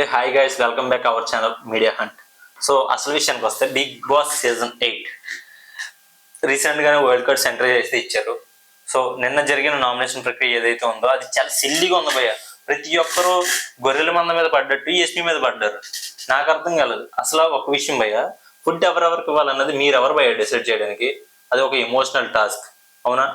Hey hi guys welcome back our channel media hunt so అసలు విషయానికి వస్తే big boss season eight రీసెంట్గానే world cup centre చేసి ఇచ్చారు. సో నిన్న జరిగిన నామినేషన్ ప్రక్రియ ఏదైతే ఉందో అది చాలా సిల్లీగా ఉంది భయ్య. ప్రతి ఒక్కరూ గొర్రెల మంద మీద పడ్డట్టు ఎస్పీ మీద పడ్డారు. నాకు అర్థం కాలేదు. అసలు ఒక విషయం భయ్య ఫుడ్ ఎవరెవరికి ఇవ్వాలన్నది మీరు ఎవరు భయ్య డిసైడ్ చేయడానికి? అది ఒక ఎమోషనల్ టాస్క్ అవునా?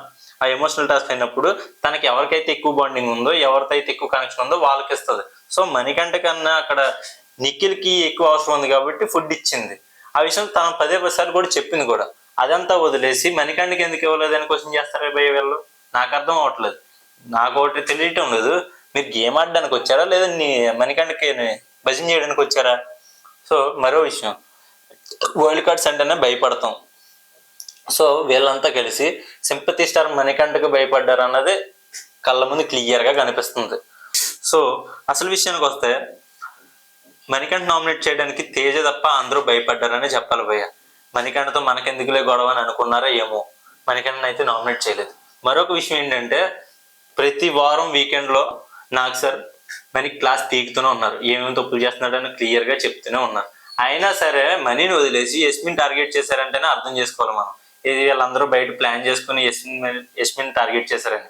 ఆ ఎమోషనల్ టాస్క్ అయినప్పుడు తనకి ఎవరికైతే ఎక్కువ బాండింగ్ ఉందో ఎవరితో అయితే ఎక్కువ కనెక్షన్ ఉందో వాళ్ళకి ఇస్తుంది. సో మణికంఠ కన్నా అక్కడ నిఖిల్కి ఎక్కువ అవసరం ఉంది కాబట్టి ఫుడ్ ఇచ్చింది. ఆ విషయం తను పదే పదిసార్లు కూడా చెప్పింది కూడా. అదంతా వదిలేసి మణికంఠకి ఎందుకు ఇవ్వలేదు అని క్వశ్చన్ చేస్తారా భయ వీళ్ళు? నాకు అర్థం అవ్వట్లేదు. నాకు ఒకటి తెలియటం లేదు. మీరు గేమ్ ఆడడానికి వచ్చారా? లేదా నీ మణికంఠకి భజన చేయడానికి వచ్చారా? సో మరో విషయం. వరల్డ్ కార్డ్స్ అంటేనే భయపడతాం. సో వీళ్ళంతా కలిసి సింపతి స్టార్ మణికంఠకు భయపడ్డారు అన్నది కళ్ళ ముందు క్లియర్గా కనిపిస్తుంది. సో అసలు విషయానికి వస్తే మణికంఠ నామినేట్ చేయడానికి తేజ తప్ప అందరూ భయపడ్డారని చెప్పాలి భయ్య. మణికంఠతో మనకెందుకులే గొడవ అని అనుకున్నారా ఏమో. మణికంఠని అయితే నామినేట్ చేయలేదు. మరొక విషయం ఏంటంటే ప్రతి వారం వీకెండ్లో నాకు సార్ మనీ క్లాస్ తీగుతూనే ఉన్నారు. ఏమేమి తప్పులు చేస్తున్నాడని క్లియర్గా చెప్తూనే ఉన్నారు. అయినా సరే మనీని వదిలేసి ఎస్మిన్ టార్గెట్ చేశారంటేనే అర్థం చేసుకోవాలి మనం. ఇది వీళ్ళందరూ బయట ప్లాన్ చేసుకుని యస్మిన్ యస్మిన్ టార్గెట్ చేశారని.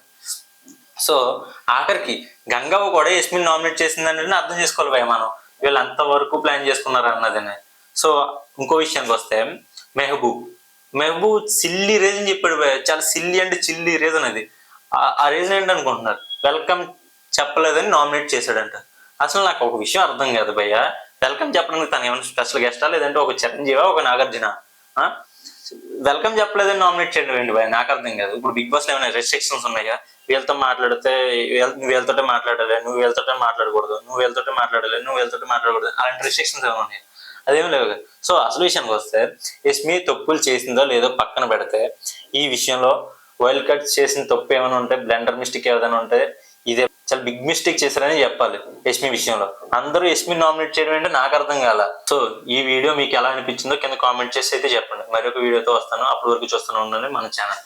సో ఆఖరికి గంగవ్వ కూడా యస్మిన్ నామినేట్ చేసిందంటే అర్థం చేసుకోవాలి భయ మనం. వీళ్ళు అంతవరకు ప్లాన్ చేసుకున్నారు అన్నదని. సో ఇంకో విషయానికి వస్తే మెహబూబ్ మెహబూబ్ సిల్లీ రీజన్ చెప్పాడు చాలా సిల్లీ అంటే చిల్లీ రీజన్ అది. ఆ- ఆ రీజన్ ఏంటనుకుంటున్నారు? వెల్కమ్ చెప్పలేదని నామినేట్ చేశాడంట. అసలు నాకు ఒక విషయం అర్థం కాదు భయ్య. వెల్కమ్ చెప్పడానికి తను ఏమైనా స్పెషల్ గెస్టా లేదంటే ఒక చిరంజీవా ఒక నాగార్జున? వెల్కమ్ చెప్పలేదని నామినేట్ చేయండి వెండి భయ నాకు అర్థం కాదు. ఇప్పుడు బిగ్ బాస్లో ఏమైనా రెస్ట్రిక్షన్స్ ఉన్నాయా వీళ్ళతో మాట్లాడితే నువ్వు వీళ్ళతో మాట్లాడాలి నువ్వు వీళ్ళతో మాట్లాడకూడదు నువ్వు వీళ్ళతో మాట్లాడాలి నువ్వు వీళ్ళతో మాట్లాడకూడదు అలాంటి రెస్ట్రిక్షన్స్ ఏమైనా ఉన్నాయి? అదేమి లేవు. సో అసలు విషయానికి వస్తే ఎస్మి తప్పులు చేసిందో లేదో పక్కన పెడితే ఈ విషయంలో వైల్డ్ కట్ చేసిన తప్పు ఏమైనా ఉంటే బ్లెండర్ మిస్టేక్ ఏదైనా ఉంటే ఇదే చాలా బిగ్ మిస్టేక్ చేశారని చెప్పాలి యష్మి విషయంలో. అందరూ యష్మి నామినేట్ చేయడం ఏంటో నాకు అర్థం కాల. సో ఈ వీడియో మీకు ఎలా అనిపించిందో కింద కామెంట్ చేసి అయితే చెప్పండి. మరొక వీడియోతో వస్తాను. అప్పటి వరకు చూస్తూనే ఉండండి మన ఛానల్